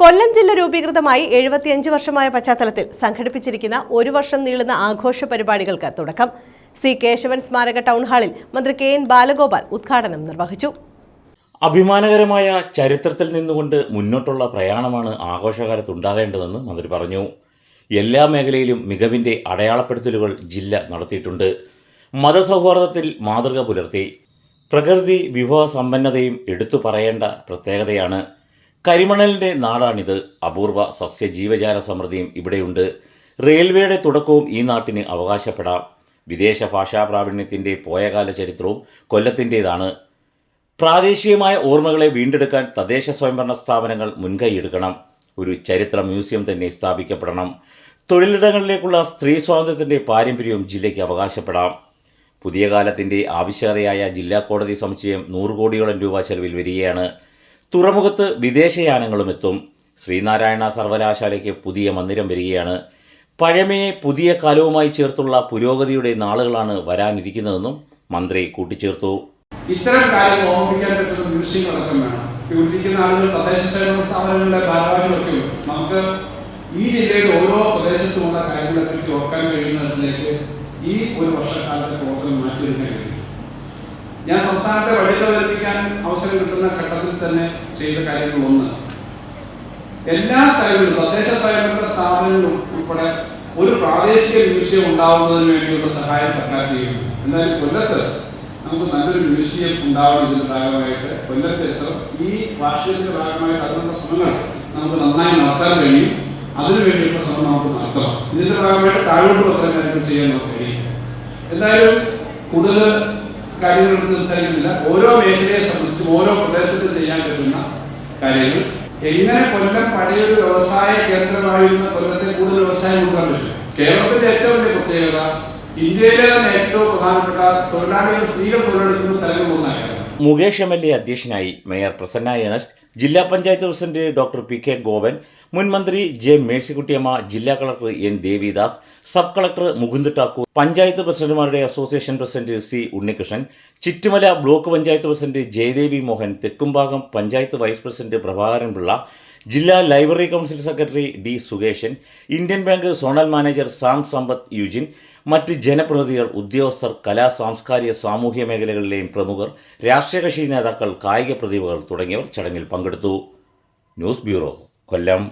കൊല്ലം ജില്ല രൂപീകൃതമായി എഴുപത്തിയഞ്ച് വർഷമായ പശ്ചാത്തലത്തിൽ സംഘടിപ്പിച്ചിരിക്കുന്ന ഒരു വർഷം നീളുന്ന ആഘോഷ പരിപാടികൾക്ക് തുടക്കം. സി കേശവൻ സ്മാരക ടൗൺ ഹാളിൽ മന്ത്രി കെ എൻ ബാലഗോപാൽ ഉദ്ഘാടനം നിർവഹിച്ചു. അഭിമാനകരമായ ചരിത്രത്തിൽ നിന്നുകൊണ്ട് മുന്നോട്ടുള്ള പ്രയാണമാണ് ആഘോഷകാലത്ത് ഉണ്ടാകേണ്ടതെന്ന് മന്ത്രി പറഞ്ഞു. എല്ലാ മേഖലയിലും മികവിന്റെ അടയാളപ്പെടുത്തലുകൾ ജില്ല നടത്തിയിട്ടുണ്ട്. മതസൗഹാർദ്ദത്തിൽ മാതൃക പുലർത്തി. പ്രകൃതി വിഭവ സമ്പന്നതയും എടുത്തു പറയേണ്ട പ്രത്യേകതയാണ്. കരിമണലിന്റെ നാടാണിത്. അപൂർവ സസ്യജീവജാല സമൃദ്ധിയും ഇവിടെയുണ്ട്. റെയിൽവേയുടെ തുടക്കവും ഈ നാട്ടിന് അവകാശപ്പെടാം. വിദേശ ഭാഷാ പ്രാവീണ്യത്തിന്റെ പോയകാല ചരിത്രവും കൊല്ലത്തിന്റേതാണ് പ്രാദേശികമായ ഓർമ്മകളെ വീണ്ടെടുക്കാൻ തദ്ദേശ സ്വയംഭരണ സ്ഥാപനങ്ങൾ മുൻകൈയെടുക്കണം. ഒരു ചരിത്ര മ്യൂസിയം തന്നെ സ്ഥാപിക്കപ്പെടണം. തൊഴിലിടങ്ങളിലേക്കുള്ള സ്ത്രീ സ്വാതന്ത്ര്യത്തിന്റെ പാരമ്പര്യവും ജില്ലയ്ക്ക് അവകാശപ്പെടാം. പുതിയ കാലത്തിന്റെ ആവശ്യകതയായ ജില്ലാ കോടതി സമുച്ചയം നൂറ് കോടിയോളം രൂപ ചെലവിൽ വരികയാണ്. തുറമുഖത്ത് വിദേശയാനങ്ങളും എത്തും ശ്രീനാരായണ സർവകലാശാലയ്ക്ക് പുതിയ മന്ദിരം വരികയാണ്. പഴമയെ പുതിയ കാലവുമായി ചേർത്തുള്ള പുരോഗതിയുടെ നാളുകളാണ് വരാനിരിക്കുന്നതെന്നും മന്ത്രി കൂട്ടിച്ചേർത്തു. ഇത്തരം കാര്യങ്ങൾ ഓർമ്മിക്കാൻ പറ്റുന്ന മ്യൂസിയങ്ങളൊക്കെ വേണം. ഇരിക്കുന്ന ആളുകൾ തദ്ദേശ സ്വയംഭരണ സ്ഥാപനങ്ങളുടെ ഭാരവാഹികളൊക്കെ നമുക്ക് ഈ ജില്ലയുടെ ഓരോ പ്രദേശത്തുമുള്ള കാര്യങ്ങളെപ്പറ്റി ഓർക്കാൻ കഴിയുന്നതിലേക്ക് ഈ ഒരു വർഷക്കാലത്തെ പ്രവർത്തനം മാറ്റിയെടുക്കാൻ കഴിയും. ഞാൻ സംസ്ഥാനത്തെ വഴിക്കവതരിപ്പിക്കാൻ അവസരം കിട്ടുന്ന ഘട്ടത്തിൽ തന്നെ ചെയ്ത കാര്യങ്ങൾ ഒന്ന് എല്ലാ സ്ഥലങ്ങളിലും തദ്ദേശ സ്വയംഭരണ സ്ഥാപനങ്ങളും ഉൾപ്പെടെ ഒരു പ്രാദേശിക മ്യൂസിയം ഉണ്ടാവുന്നതിന് വേണ്ടിയുള്ള സഹായം സർക്കാർ ചെയ്യുന്നു. എന്തായാലും കൊല്ലത്ത് നമുക്ക് നല്ലൊരു മ്യൂസിയം ഉണ്ടാവണം ഇതിന്റെ ഭാഗമായിട്ട്. കൊല്ലത്ത് എത്ര ഈ വാർഷികത്തിന്റെ ഭാഗമായിട്ട് അതിനുള്ള ശ്രമങ്ങൾ നമുക്ക് നന്നായി നടത്താൻ കഴിയും. അതിനു വേണ്ടിയുള്ള ശ്രമം നമുക്ക് നടത്തണം. ഇതിന്റെ ഭാഗമായിട്ട് താഴോട്ട് പത്രം കാര്യങ്ങൾ ചെയ്യാൻ നമുക്ക് കഴിയും. എന്തായാലും കൂടുതൽ കാര്യങ്ങൾ എടുത്ത് സംസാരിക്കുന്നില്ല. ഓരോ മേഖലയെ സംബന്ധിച്ചും ഓരോ പ്രദേശത്തും ചെയ്യാൻ പറ്റുന്ന കാര്യങ്ങൾ. എങ്ങനെ കൊല്ലം പഴയൊരു വ്യവസായ കേന്ദ്രമായിരുന്ന കൊല്ലത്തെ കൂടുതൽ വ്യവസായം കൊടുക്കാൻ പറ്റും? കേരളത്തിന്റെ ഏറ്റവും വലിയ പ്രത്യേകത ഇന്ത്യയിലെ തന്നെ ഏറ്റവും പ്രധാനപ്പെട്ട തൊഴിലാളികൾ സ്ത്രീകൾ തൊഴിലെടുക്കുന്ന സ്ഥലങ്ങൾ ഒന്നായിരുന്നു മുകേഷ് എം എൽ എ അധ്യക്ഷനായി മേയർ പ്രസന്ന എണസ്റ്റ് ജില്ലാ panchayat president doctor P K Govan മുൻ മന്ത്രി ജെ മേഴ്സിക്കുട്ടിയമ്മ ജില്ലാ collector N Devidas sub collector Mukund Thakur panchayat പ്രസിഡന്റുമാരുടെ association president C Unnikrishnan Chittumala block panchayat president Jayadevi Mohan Thekkumbhagam panchayat vice president Prabhakaran Pillai ജില്ലാ library council secretary D Sukesan Indian bank zonal manager Sam Sampath Eugene മറ്റ് ജനപ്രതിനിധികൾ ഉദ്യോഗസ്ഥർ കലാ സാംസ്കാരിക സാമൂഹ്യ മേഖലകളിലെയും പ്രമുഖർ രാഷ്ട്രീയ കക്ഷി നേതാക്കൾ കായിക പ്രതിഭകൾ തുടങ്ങിയവർ ചടങ്ങിൽ പങ്കെടുത്തു. News bureau Kollam.